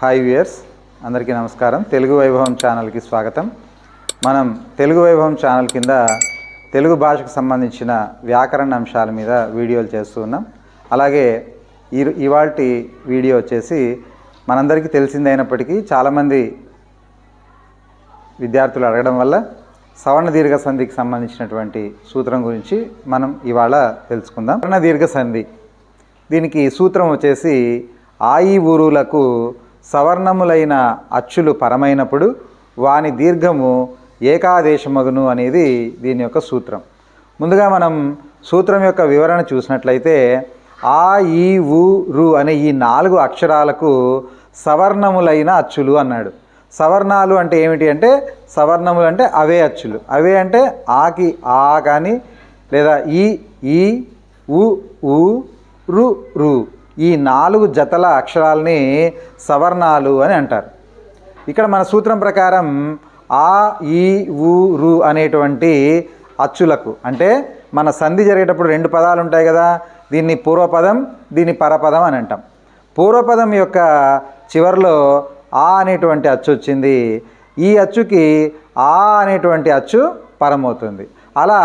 Hi viewers అందరికీ నమస్కారం. తెలుగు వైభవం ఛానల్కి స్వాగతం. మనం తెలుగు వైభవం ఛానల్ కింద తెలుగు భాషకు సంబంధించిన వ్యాకరణ అంశాల మీద వీడియోలు చేస్తూ ఉన్నాం. అలాగే ఈ ఇవాటి వీడియో వచ్చేసి మనందరికీ తెలిసిందైనప్పటికీ చాలామంది విద్యార్థులు అడగడం వల్ల సవర్ణ దీర్ఘ సంధికి సంబంధించినటువంటి సూత్రం గురించి మనం ఇవాళ తెలుసుకుందాం. సవర్ణ దీర్ఘ సంధి. దీనికి సూత్రం వచ్చేసి ఆయి ఊరులకు సవర్ణములైన అచ్చులు పరమైనప్పుడు వాని దీర్ఘము ఏకాదేశమగును అనేది దీని యొక్క సూత్రం. ముందుగా మనం సూత్రం యొక్క వివరణ చూసినట్లయితే ఆ ఈ ఊ రు అనే ఈ నాలుగు అక్షరాలకు సవర్ణములైన అచ్చులు అన్నాడు. సవర్ణాలు అంటే ఏమిటి అంటే సవర్ణములు అంటే అవే అచ్చులు. అవే అంటే ఆకి ఆ కానీ లేదా ఈ ఈ ఉ ఊ రు రు. ఈ నాలుగు జతల అక్షరాలని సవర్ణాలు అని అంటారు. ఇక్కడ మన సూత్రం ప్రకారం ఆ ఈ ఊ రు అనేటువంటి అచ్చులకు అంటే మన సంధి జరిగేటప్పుడు రెండు పదాలు ఉంటాయి కదా దీన్ని పూర్వపదం దీన్ని పరపదం అని అంటాం. పూర్వపదం యొక్క చివరిలో ఆ అనేటువంటి అచ్చు వచ్చింది. ఈ అచ్చుకి ఆ అనేటువంటి అచ్చు పరమవుతుంది. అలా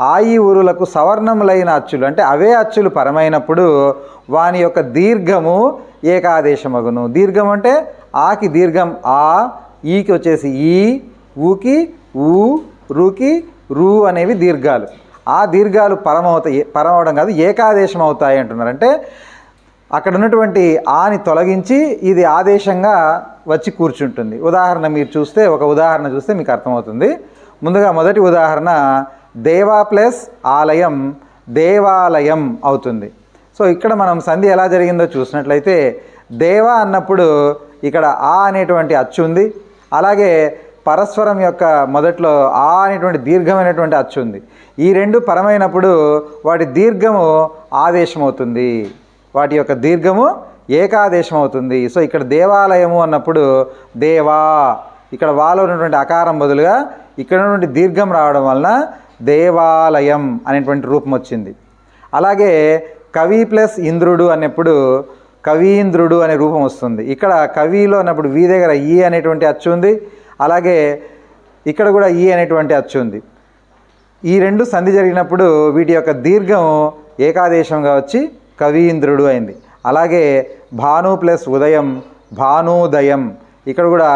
ఆయి ఊరులకు సవర్ణములైన అచ్చులు అంటే అవే అచ్చులు పరమైనప్పుడు వాని యొక్క దీర్ఘము ఏకాదేశమగును. దీర్ఘం అంటే ఆకి దీర్ఘం ఆ ఈకి వచ్చేసి ఈ ఊకి ఊ రుకి రు అనేవి దీర్ఘాలు. ఆ దీర్ఘాలు పరమవుతాయి పరమవడం కాదు ఏకాదేశం అవుతాయి అంటున్నారు. అంటే అక్కడ ఉన్నటువంటి ఆని తొలగించి ఇది ఆదేశంగా వచ్చి కూర్చుంటుంది. ఉదాహరణ మీరు చూస్తే ఒక ఉదాహరణ చూస్తే మీకు అర్థమవుతుంది. ముందుగా మొదటి ఉదాహరణ దేవా ప్లస్ ఆలయం దేవాలయం అవుతుంది. సో ఇక్కడ మనం సంధి ఎలా జరిగిందో చూసినట్లయితే దేవ అన్నప్పుడు ఇక్కడ ఆ అనేటువంటి అచ్చు ఉంది. అలాగే పరస్పరం యొక్క మొదట్లో ఆ అనేటువంటి దీర్ఘమైనటువంటి అచ్చు ఉంది. ఈ రెండు పరమైనప్పుడు వాటి దీర్ఘము ఆదేశం అవుతుంది వాటి యొక్క దీర్ఘము ఏకాదేశం అవుతుంది సో ఇక్కడ దేవాలయము అన్నప్పుడు దేవా ఇక్కడ వాలో ఉన్నటువంటి అకారం బదులుగా ఇక్కడ నుండి దీర్ఘం రావడం వలన దేవాలయం అనేటువంటి రూపం వచ్చింది. అలాగే కవి ప్లస్ ఇంద్రుడు అన్నప్పుడు కవీంద్రుడు అనే రూపం వస్తుంది. ఇక్కడ కవిలో అన్నప్పుడు వి దగ్గర ఈ అనేటువంటి అచ్చు ఉంది. అలాగే ఇక్కడ కూడా ఈ అనేటువంటి అచ్చు ఉంది. ఈ రెండు సంధి జరిగినప్పుడు వీటి యొక్క దీర్ఘం ఏకాదేశంగా వచ్చి కవీంద్రుడు అయింది. అలాగే భాను ప్లస్ ఉదయం భానుదయం ఇక్కడ కూడా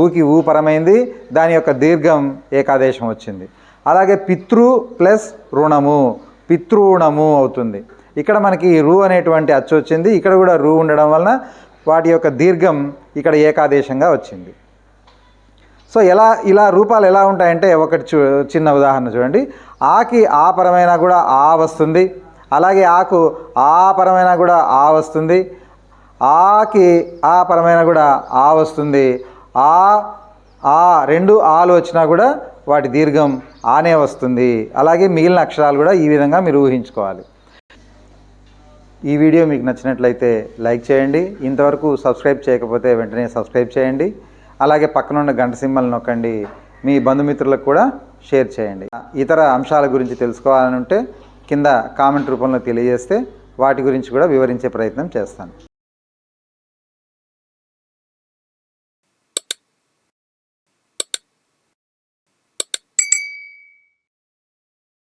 ఊకి ఊ పరమైంది. దాని యొక్క దీర్ఘం ఏకాదేశం వచ్చింది. అలాగే పితృ ప్లస్ రుణము పితృణము అవుతుంది. ఇక్కడ మనకి రు అనేటువంటి అచ్చు వచ్చింది. ఇక్కడ కూడా రు ఉండడం వలన వాటి యొక్క దీర్ఘం ఇక్కడ ఏకాదేశంగా వచ్చింది. సో ఎలా ఇలా రూపాలు ఎలా ఉంటాయంటే ఒకటి చూ చిన్న ఉదాహరణ చూడండి. ఆకి ఆ పరమైన కూడా ఆ వస్తుంది. అలాగే ఆకు ఆ పరమైన కూడా ఆ వస్తుంది. ఆకి ఆ పరమైన కూడా ఆ వస్తుంది. ఆ ఆ రెండు ఆలు వచ్చినా కూడా వాటి దీర్ఘం ఆనే వస్తుంది. అలాగే మిగిలిన అక్షరాలు కూడా ఈ విధంగా మీరు ఊహించుకోవాలి. ఈ వీడియో మీకు నచ్చినట్లయితే లైక్ చేయండి. ఇంతవరకు సబ్స్క్రైబ్ చేయకపోతే వెంటనే సబ్స్క్రైబ్ చేయండి. అలాగే పక్కనున్న గంట సింబల్ నొక్కండి. మీ బంధుమిత్రులకు కూడా షేర్ చేయండి. ఇతర అంశాల గురించి తెలుసుకోవాలని ఉంటే కింద కామెంట్ రూపంలో తెలియజేస్తే వాటి గురించి కూడా వివరించే ప్రయత్నం చేస్తాను.